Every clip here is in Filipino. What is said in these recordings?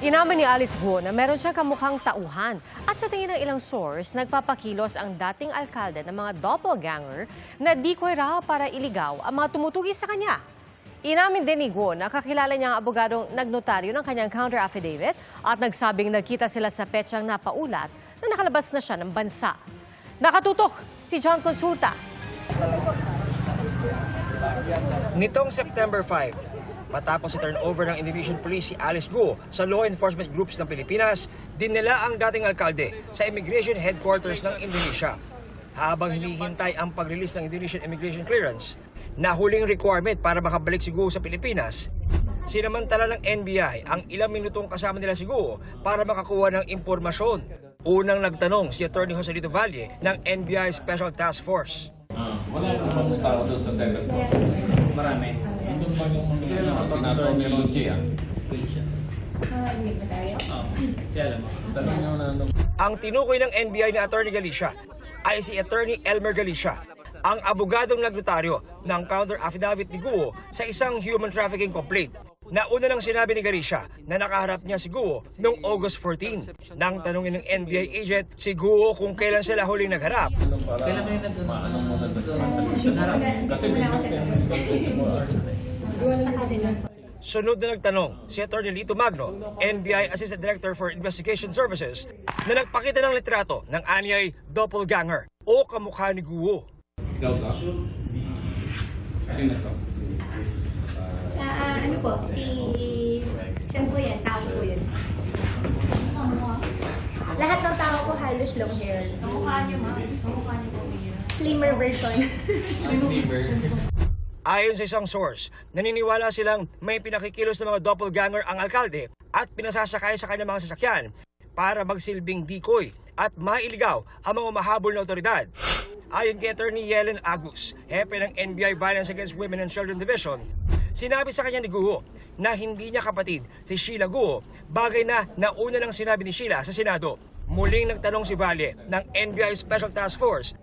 Inamin ni Alice Guo na meron siyang kamukhang tauhan at sa tingin ng ilang source, nagpapakilos ang dating alkalde ng mga doppelganger na di raw para iligaw ang mga tumutugi sa kanya. Inamin din ni Guo na kakilala niya ang abogadong nagnotaryo ng kanyang counter affidavit at nagsabing nagkita sila sa petsang napaulat na nakalabas na siya ng bansa. Nakatutok si John Consulta. Nitong September 5, matapos i turnover ng Indonesian Police si Alice Guo sa law enforcement groups ng Pilipinas, dinala ang dating alkalde sa immigration headquarters ng Indonesia. Habang hinihintay ang pag-release ng Indonesian immigration clearance, na huling requirement para makabalik si Guo sa Pilipinas, sinamantala ng NBI ang ilang minutong kasama nila si Guo para makakuha ng impormasyon. Unang nagtanong si Attorney Joselito Valle ng NBI Special Task Force. Ah, wala namang tao doon sa Senate. Marami. Nandun ba yung mga senador ni Lucia? Ah, siya alam mo. Tanong nyo na ano. Ang tinukoy ng NBI na Attorney Galicia ay si Attorney Elmer Galicia, ang abogadong nagnotaryo ng counter affidavit ni Guo sa isang human trafficking complaint. Nauna nang sinabi ni Galicia na nakaharap niya si Guo noong August 14. Nang tanungin ng NBI agent si Guo kung kailan sila huling nagharap, Kailan kayo Nagharap. Kasi Sunod na nagtanong si Attorney Lito Magno, NBI Assistant Director for Investigation Services, na nagpakita ng litrato ng anyay doppelganger o kamukha ni Guo. Ikaw ka? Sino ka? Ah, ano po, si... Saan po yan? Tao po yun. Lahat ng tao ko halos long hair. Ang mukha niyo, ma. Ang mukha niyo po. Slimmer version. Ang Stever. Ayon sa isang source, naniniwala silang may pinakikilos ng mga doppelganger ang alkalde at pinasasakay sa kanyang mga sasakyan para magsilbing decoy at mailigaw ang mga mahabol na otoridad. Ayon kay Attorney Yellen Agus, hepe ng NBI Violence Against Women and Children Division, sinabi sa kanya ni Guho na hindi niya kapatid si Sheila Guho, bagay na nauna lang sinabi ni Sheila sa Senado. Muling nagtanong si Valle ng NBI Special Task Force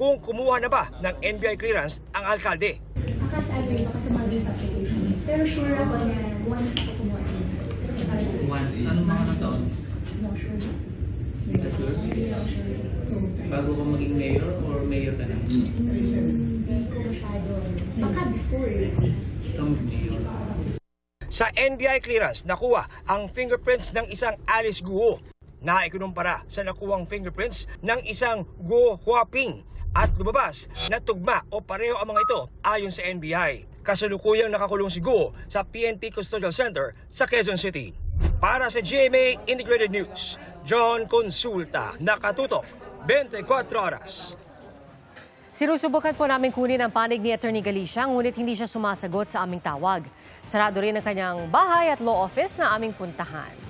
kung kumuha na ba ng NBI clearance ang alkalde. Baka sa mga visa applications. Pero sure ako na once ako kumuha sa Once. Anong mga taon? No, sure. Hindi ka sure? Bago ka maging mayor or mayor ka na? Hindi ko masyado. Baka before. Mayor. Sa NBI clearance, nakuha ang fingerprints ng isang Alice Guo na ikunumpara sa nakuwang fingerprints ng isang Guo Huaping at lumabas na tugma o pareho ang mga ito ayon sa NBI. Kasalukuyang nakakulong si Guo sa PNP Custodial Center sa Quezon City. Para sa GMA Integrated News, John Consulta, nakatutok, 24 oras. Sinusubukan po namin kunin ang panig ni Attorney Galicia, ngunit hindi siya sumasagot sa aming tawag. Sarado rin ang kanyang bahay at law office na aming puntahan.